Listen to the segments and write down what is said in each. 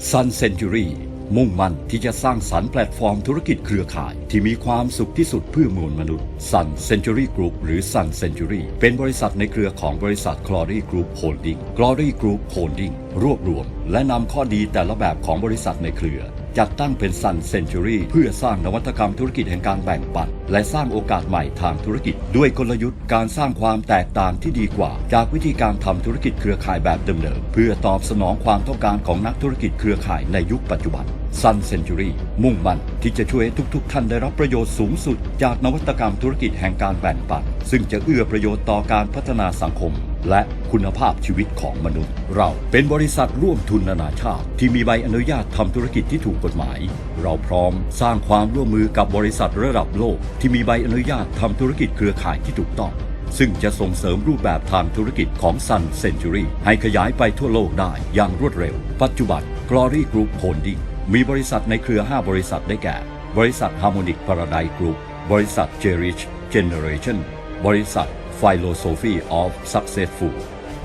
Sun Century มุ่งมั่นที่จะสร้างสรรค์แพลตฟอร์มธุรกิจเครือข่าย ที่มีความสุขที่สุดเพื่อมวลมนุษย์ Sun Century Group หรือ Sun Century เป็นบริษัทในเครือของบริษัท Glory Group Holding Glory Group Holding รวบรวม และนำข้อดีแต่ละแบบของบริษัทในเครือ จัดตั้งเป็น Sun Century เพื่อสร้างนวัตกรรมธุรกิจแห่งการแบ่งปัน และสร้างโอกาสใหม่ทางธุรกิจ ด้วยกลยุทธ์การสร้างความแตกต่างที่ดีกว่า จากวิธีการทำธุรกิจเครือข่ายแบบเดิมๆเพื่อตอบสนองความต้องการของนักธุรกิจเครือข่ายในยุคปัจจุบัน Sun Century มุ่งมั่นที่จะช่วยให้ทุกๆ ท่านได้รับประโยชน์สูงสุด จากนวัตกรรมธุรกิจแห่งการแบ่งปัน ซึ่งจะเอื้อประโยชน์ต่อการพัฒนาสังคม และคุณภาพชีวิตของมนุษย์ เราเป็นบริษัทร่วมทุนนานาชาติ ที่มีใบอนุญาตทำธุรกิจที่ถูกกฎหมาย เราพร้อมสร้างความร่วมมือกับบริษัทระดับโลก ที่มีใบอนุญาตทำธุรกิจเครือข่ายที่ถูกต้อง ซึ่งจะส่งเสริมรูปแบบทางธุรกิจของ Sun Century ให้ขยายไปทั่วโลกได้อย่างรวดเร็ว ปัจจุบัน Glory Group Holding มีบริษัทในเครือ 5 บริษัทได้แก่ บริษัท Harmonic Paradise Group บริษัท Cherish Generation บริษัท Philosophy of Successful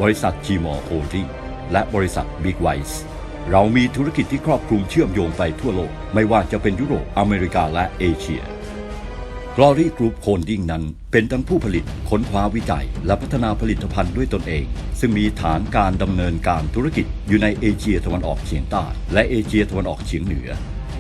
บริษัท g m o r Holding และบริษัท Big Wise เรามีธุรกิจที่ครอบคลุมเชื่อมโยงไปทั่วโลก ไม่ว่าจะเป็นยุโรป อเมริกาและเอเชีย Glory Group Holding นั้นเป็นทั้งผู้ผลิตค้นคว้าวิจัย และพัฒนาผลิตภัณฑ์ด้วยตนเอง ซึ่งมีฐานการดำเนินการธุรกิจอยู่ในเอเชียตะวันออกเฉียงใต้ และเอเชียตะวันออกเฉียงเหนือ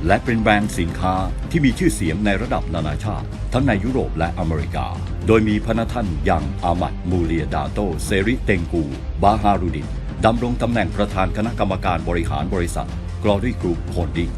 และเป็นแบรนด์สินค้าที่มีชื่อเสียงในระดับนานาชาติ ทั้งในยุโรปและอเมริกา โดยมีพนักท่านอย่างอามัดมูเลียดาโตเซริเตงกู บาฮารุดินดำรงตำแหน่งประธานคณะกรรมการบริหารบริษัท Glory Group Holding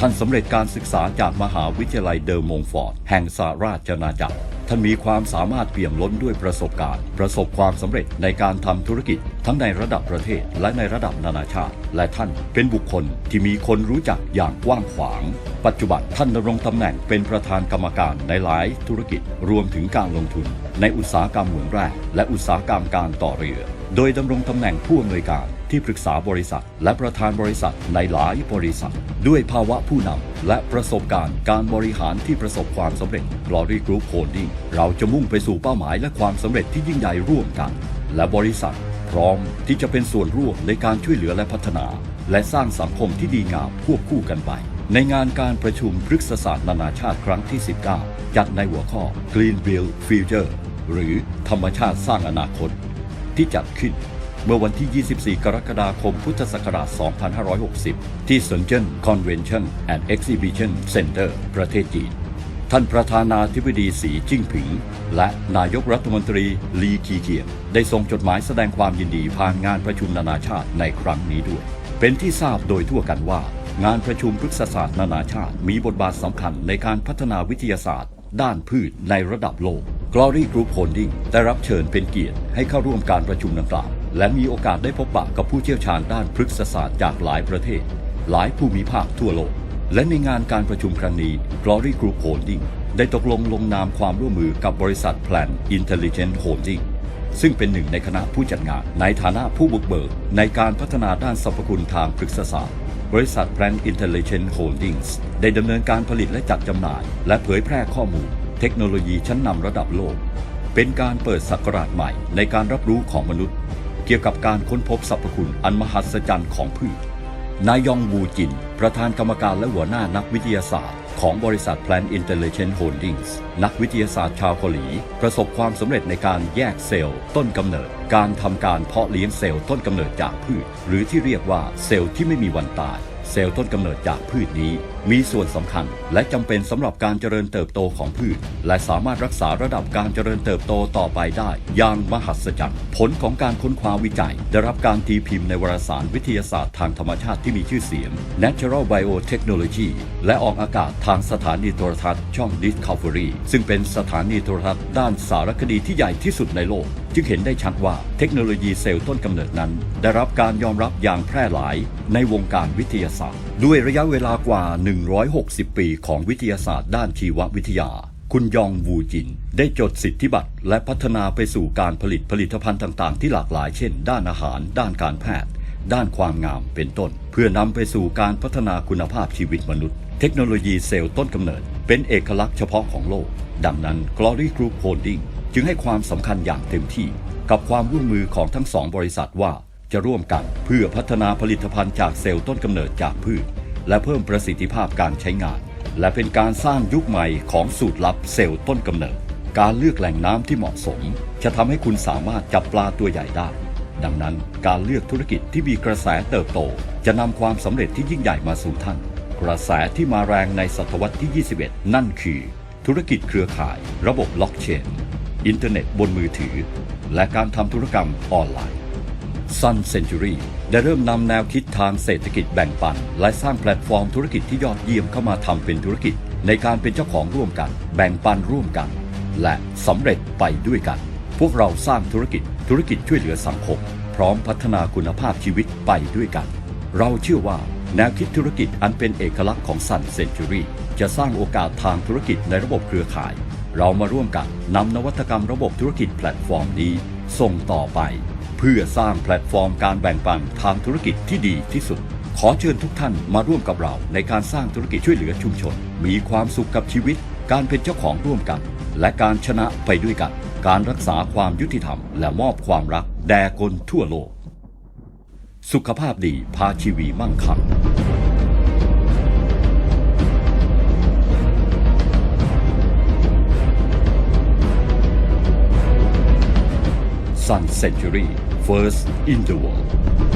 ท่านสำเร็จการศึกษาจากมหาวิทยาลัยเดอร์มงฟอร์ดแห่งสหราชอาณาจักร ท่านมีความสามารถเปี่ยมล้นด้วยประสบการณ์ ประสบความสำเร็จในการทำธุรกิจ ทั้งในระดับประเทศและในระดับนานาชาติ และท่านเป็นบุคคลที่มีคนรู้จักอย่างกว้างขวาง ปัจจุบันท่านดำรงตำแหน่งเป็นประธานกรรมการในหลายธุรกิจ รวมถึงการลงทุน ในอุตสาหกรรมเหมืองแร่และอุตสาหกรรมการต่อเรือ โดยดำรงตำแหน่งผู้อำนวยการ ที่ปรึกษาบริษัท และประธานบริษัทในหลายบริษัท ด้วยภาวะผู้นำและประสบการณ์การบริหารที่ประสบความสำเร็จ Glory Group Holding เราจะมุ่งไปสู่เป้าหมายและความสำเร็จที่ยิ่งใหญ่ร่วมกัน และบริษัท พร้อมที่จะเป็นส่วนร่วมในการช่วยเหลือและพัฒนา และสร้างสังคมที่ดีงามควบคู่กันไป ในงานการประชุมพฤกษศาสตร์นานาชาติครั้งที่ 19 จัดในหัวข้อ Green Build Future หรือธรรมชาติสร้างอนาคต ที่จัดขึ้น เมื่อวันที่ 24 กรกฎาคม พุทธศักราช 2560 ที่ Shenzhen Convention and Exhibition Center ประเทศจีน ท่านประธานาธิบดีสีจิ้งผิง และนายกรัฐมนตรีลีคีเกียงได้ส่งจดหมายแสดงความยินดีผ่านงานประชุมนานาชาติในครั้งนี้ด้วย เป็นที่ทราบโดยทั่วกันว่า งานประชุมพฤกษศาสตร์นานาชาติมีบทบาทสำคัญในการพัฒนาวิทยาศาสตร์ ด้านพืชในระดับโลก Glory Group Holding ได้รับเชิญเป็นเกียรติให้เข้าร่วมการประชุมดังกล่าว และมีโอกาสได้พบปะกับผู้เชี่ยวชาญด้านพฤกษศาสตร์จากหลายประเทศ หลายภูมิภาคทั่วโลก และในงานการประชุมครั้งนี้ Glory Group Holding ได้ตกลงลงนามความร่วมมือกับบริษัท Plan Intelligent Holding ซึ่งเป็นหนึ่งในคณะผู้จัดงานในฐานะผู้บุกเบิก ในการพัฒนาด้านสรรพคุณทางพฤกษศาสตร์บริษัท Plan Intelligent Holdings ได้ดำเนินการผลิตและจัดจำหน่าย และเผยแพร่ข้อมูล เทคโนโลยีชั้นนำระดับโลก เป็นการเปิดศักราชใหม่ในการรับรู้ของมนุษย์ เกี่ยวกับการค้นพบสรรพคุณอันมหัศจรรย์ของพืช นายยองวูจิน ประธานกรรมการและหัวหน้านักวิทยาศาสตร์ ของบริษัท Plan Intelligent Holdings นักวิทยาศาสตร์ชาวเกาหลี ประสบความสำเร็จในการแยกเซลล์ต้นกำเนิด การทำการเพาะเลี้ยงเซลล์ต้นกำเนิดจากพืช หรือที่เรียกว่าเซลล์ที่ไม่มีวันตาย เซลล์ต้นกำเนิดจากพืชนี้ มีส่วนสำคัญและจำเป็นสำหรับการเจริญเติบโตของพืช และสามารถรักษาระดับการเจริญเติบโตต่อไปได้ อย่างมหัศจรรย์ ผลของการค้นคว้าวิจัย ได้รับการตีพิมพ์ในวารสารวิทยาศาสตร์ทางธรรมชาติที่มีชื่อเสียง Natural Biotechnology และออกอากาศทางสถานีโทรทัศน์ช่อง Discovery ซึ่งเป็นสถานีโทรทัศน์ด้านสารคดีที่ใหญ่ที่สุดในโลก จึงเห็นได้ชัดว่าเทคโนโลยีเซลล์ต้นกำเนิดนั้น ได้รับการยอมรับอย่างแพร่หลายในวงการวิทยาศาสตร์ ด้วยระยะเวลากว่า160 ปีของวิทยาศาสตร์ด้านชีววิทยา คุณยองวูจิน ได้จดสิทธิบัตรและพัฒนาไปสู่การผลิตผลิตภัณฑ์ต่างๆ ที่หลากหลายเช่น ด้านอาหาร ด้านการแพทย์ ด้านความงามเป็นต้น เพื่อนำไปสู่การพัฒนาคุณภาพชีวิตมนุษย์ เทคโนโลยีเซลล์ต้นกำเนิด เป็นเอกลักษณ์เฉพาะของโลก ดังนั้น Glory Group Holding จึงให้ความสำคัญอย่างเต็มที่กับความร่วมมือของทั้งสองบริษัทว่าจะจะร่วมกันเพื่อพัฒนาผลิตภัณฑ์จากเซลล์ต้นกำเนิดจากพืช และเพิ่มประสิทธิภาพการใช้งาน และเป็นการสร้างยุคใหม่ของสูตรลับเซลล์ต้นกำเนิด การเลือกแหล่งน้ำที่เหมาะสม จะทำให้คุณสามารถจับปลาตัวใหญ่ได้ ดังนั้นการเลือกธุรกิจที่มีกระแสเติบโต จะนำความสำเร็จที่ยิ่งใหญ่มาสู่ท่าน กระแสที่มาแรงในศตวรรษที่ 21 นั่นคือ ธุรกิจเครือข่าย ระบบบล็อกเชน อินเทอร์เน็ตบนมือถือ และการทำธุรกรรมออนไลน์ Sun Century ได้เริ่มนำแนวคิดทางเศรษฐกิจแบ่งปัน และสร้างแพลตฟอร์มธุรกิจที่ยอดเยี่ยมเข้ามาทำเป็นธุรกิจ ในการเป็นเจ้าของร่วมกัน แบ่งปันร่วมกัน และสำเร็จไปด้วยกัน พวกเราสร้างธุรกิจ ธุรกิจช่วยเหลือสังคม พร้อมพัฒนาคุณภาพชีวิตไปด้วยกัน เราเชื่อว่าแนวคิดธุรกิจอันเป็นเอกลักษณ์ของ Sun Century จะสร้างโอกาสทางธุรกิจในระบบเครือข่าย เรามาร่วมกันนำนวัตกรรมระบบธุรกิจแพลตฟอร์มนี้ ส่งต่อไป เพื่อสร้างแพลตฟอร์มการแบ่งปันทางธุรกิจที่ดีที่สุด ขอเชิญทุกท่านมาร่วมกับเราในการสร้างธุรกิจช่วยเหลือชุมชน มีความสุขกับชีวิต การเป็นเจ้าของร่วมกัน และการชนะไปด้วยกัน การรักษาความยุติธรรม และมอบความรัก แด่คนทั่วโลก สุขภาพดีพาชีวีมั่งคั่ง Sun Century First in the World